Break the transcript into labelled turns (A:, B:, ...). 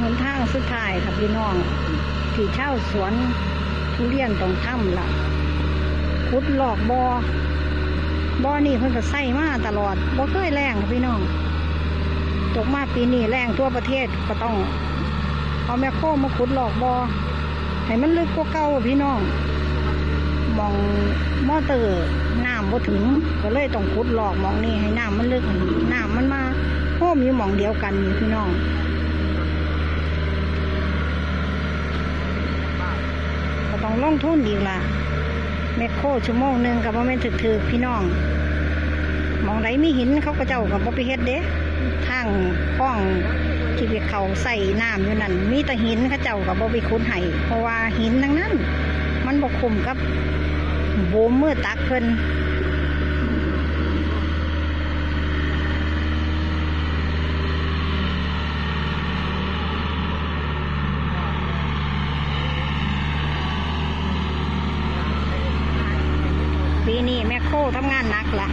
A: ค่ะพี่น้องที่เช่าสวนทุเรียนตรงถ้ำล่ะขุดหลอกบอบ่อนี่เพิ่นก็ใส่มาตลอดบ่เคยแรงค่ะพี่น้อง ตกมาปีนี้แรงทั่วประเทศก็ต้อง เอาแมคโครมาขุดหลอกบอ่อให้มันลึกกว่าเก่าพี่น้อง มองมอเตอร์น้ำบ่ถึง ก็เลยต้องขุดหลอกมองนี่ให้น้ำมันลึกน้ำมันมาโค้มอยู่หมองเดียวกันนี่พี่น้อง ต้องลงทุนอีกล่ะแมคโครชั่วโมงหนึ่งกับว่าไม่นถึกถือพี่น้องมองไรมีหินเขาก็เจ้ากับบ่ไปเฮ็ดเด้ทางป้องที่ไปเขาใส่น้ำอยู่นั่นมีแต่หินเขาเจ้ากับบ่ไปขุดให้เพราะว่าหินทั้งนั้น มันบกคุมกับโบมมือตักเพิ่น ปีนี้แม่โคทำงานหนักละ